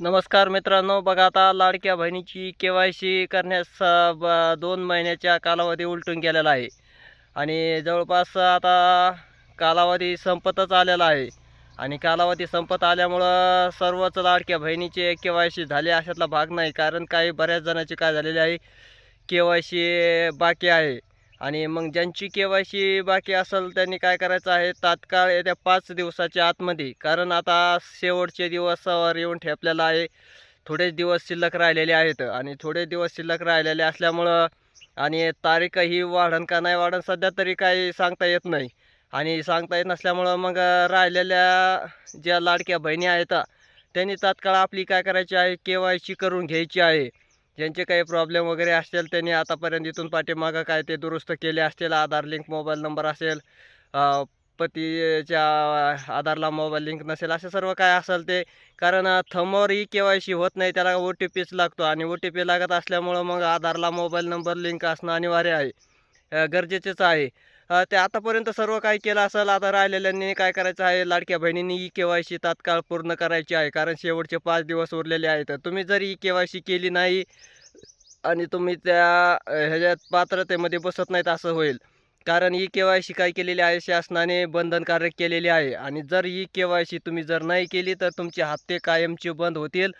नमस्कार मित्रांनो बघा आता लाडक्या बहिणीची के वाय सी करण्यास ब दोन महिन्याच्या कालावधी उलटून गेलेला आहे. आणि जवळपास आता कालावधी संपतच आलेला आहे. आणि कालावधी संपत आल्यामुळं सर्वच लाडक्या बहिणीचे के वाय सी झाले अशातला भाग नाही कारण काही बऱ्याच जणांची काय झालेले आहे के वाय सी बाकी आहे. आणि मग ज्यांची के वाय सी बाकी असेल त्यांनी काय करायचं आहे? तात्काळ येत्या पाच दिवसाच्या आतमध्ये कारण आता शेवटचे दिवसावर येऊन ठेपलेला आहे. थोडेच दिवस शिल्लक राहिलेले आहेत आणि थोडे दिवस शिल्लक राहिलेले असल्यामुळं आणि तारीख ही का नाही वाढण सध्या तरी काही सांगता येत नाही. आणि सांगता येत नसल्यामुळं मग राहिलेल्या ज्या लाडक्या बहिणी आहेत त्यांनी तात्काळ आपली काय करायची आहे? के वाय सी करून घ्यायची आहे. ज्यांचे काही प्रॉब्लेम वगैरे असतील त्यांनी आतापर्यंत इथून पाठीमागं काय ते दुरुस्त केले असतील आधार लिंक मोबाईल नंबर असेल पतीच्या आधारला मोबाईल लिंक नसेल असे सर्व काय असेल ते. कारण थमवर ही के वाय सी होत नाही त्याला ओ टी पीच लागतो आणि ओ टी पी लागत असल्यामुळं मग आधारला मोबाईल नंबर लिंक असणं अनिवार्य आहे. गरजेचेच आहे. ते आतापर्यंत सर्व काय केलं असेल आता राहिलेल्यांनी काय करायचं आहे? लाडक्या बहिणींनी ई के वाय सी तात्काळ पूर्ण करायची आहे कारण शेवटचे पाच दिवस उरलेले आहेत. तुम्ही जर ई के वाय सी केली नाही आणि तुम्ही त्या ह्याच्यात पात्रतेमध्ये बसत नाहीत असं होईल. कारण ई के वाय सी काय केलेली आहे? शासनाने बंधनकारक केलेली आहे. आणि जर ई के वाय सी तुम्ही जर नाही केली तर तुमचे हप्ते कायमचे बंद होतील.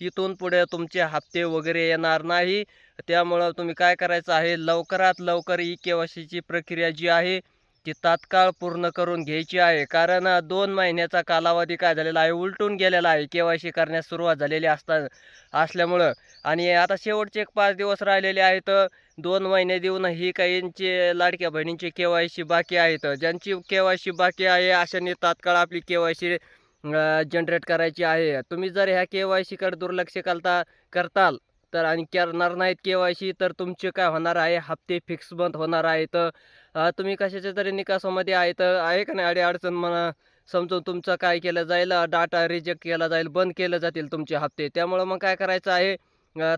इथून पुढे तुमचे हप्ते वगैरे येणार नाही. त्यामुळं तुम्ही काय करायचं आहे? लवकरात लवकर ई के वाय प्रक्रिया जी आहे ती तात्काळ पूर्ण करून घ्यायची आहे. कारण दोन महिन्याचा कालावधी काय झालेला आहे? उलटून गेलेला आहे. के वाय सी करण्यास सुरुवात झालेली असता असल्यामुळं. आणि आता शेवटचे एक पाच दिवस राहिलेले आहेत. दोन महिने देऊन ही काहींचे लाडक्या बहिणींची के वाय सी बाकी आहेत. ज्यांची के वाय सी बाकी आहे अशांनी तात्काळ आपली के वाय सी जनरेट करायची आहे. तुम्ही जर ह्या के वाय सीकडे दुर्लक्ष करता करताल तर आणि करणार नाहीत के वाय सी तर तुमचे काय होणार आहे? हप्ते फिक्स बंद होणार आहेत. तुम्ही कशाच्या तरी निकासामध्ये आहेत? आहे का नाही अडी अडचण म्हणा समजून तुमचं काय केलं जाईल? डाटा रिजेक्ट केला जाईल बंद केलं जातील तुमचे हप्ते. त्यामुळं मग काय करायचं आहे?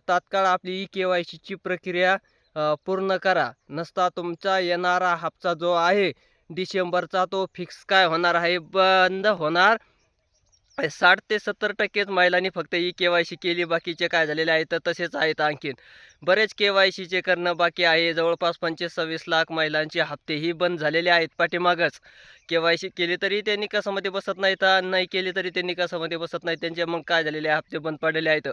तात्काळ आपली ई के वाय सीची प्रक्रिया पूर्ण करा. नसता तुमचा येणारा हप्ता जो आहे डिसेंबरचा तो फिक्स काय होणार आहे? बंद होणार. साठ ते सत्तर टक्केच महिलांनी फक्त ई के वाय सी केली बाकीचे काय झालेले आहेत तर तसेच आहेत आणखीन. बरेच के वाय सीचे करणं बाकी आहे. जवळपास पंचवीस सव्वीस लाख महिलांचे हप्तेही बंद झालेले आहेत पाठीमागच. के वाय सी केली तरी ते निकासामध्ये बसत नाहीत नाही केली तरी ते निकासामध्ये बसत नाहीत. त्यांचे मग काय झालेले आहे, हप्ते बंद पडलेले आहेत.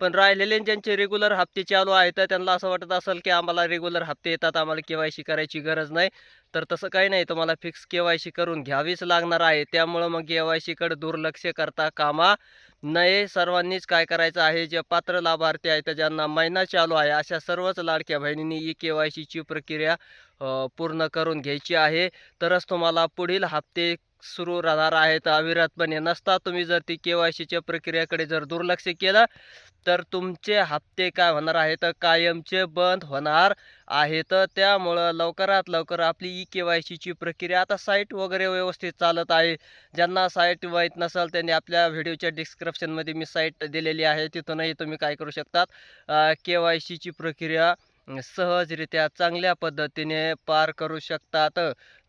पण राहिलेले ज्यांचे रेग्युलर हप्ते चालू आहेत त्यांना असं वाटत असेल की आम्हाला रेग्युलर हप्ते येतात आम्हाला के वाय सी करायची गरज नाही. तर तसं काही नाही तुम्हाला फिक्स के वाय सी करून घ्यावीच लागणार आहे. त्यामुळं मग के वाय सीकडे दुर्लक्ष करता कामा नये. सर्वांनीच काय करायचं आहे जे पात्र लाभार्थी आहेत ज्यांना महिना चालू आहे अशा सर्वच लाडक्या बहिणींनी ई के वाय सीची प्रक्रिया पूर्ण करून घ्यायची आहे. तरच तुम्हाला पुढील हप्ते सुरू राहणार आहेत अविरतपणे नसता. तुम्ही जर ती के वाय सीच्या प्रक्रियेकडे जर दुर्लक्ष केलं तर तुमचे हप्ते काय होणार आहेत? कायमचे बंद होणार आहेत. त्यामुळं लवकरात लवकर आपली ई के वाय सीची प्रक्रिया आता साईट वगैरे व्यवस्थित चालत आहे. ज्यांना साईट माहीत नसेल त्यांनी आपल्या व्हिडिओच्या डिस्क्रिप्शनमध्ये मी साईट दिलेली आहे. तिथूनही तुम्ही काय करू शकतात? के वाय सीची प्रक्रिया सहजरित्या चांगल्या पद्धतीने पार करू शकतात.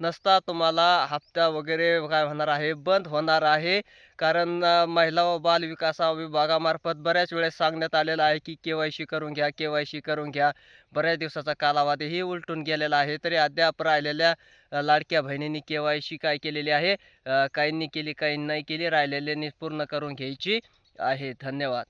नसता तुम्हाला हप्ता वगैरे काय होणार आहे? बंद होणार आहे. कारण महिला व बाल विकासा विभागामार्फत बऱ्याच वेळेस सांगण्यात आलेलं आहे की के वाय सी करून घ्या के वाय सी करून घ्या. बऱ्याच दिवसाचा कालावधीही उलटून गेलेला आहे. तरी अद्याप राहिलेल्या लाडक्या बहिणींनी के वाय सी काय केलेली आहे? काहींनी केली काही नाही केली. राहिलेल्यांनी पूर्ण करून घ्यायची आहे. धन्यवाद.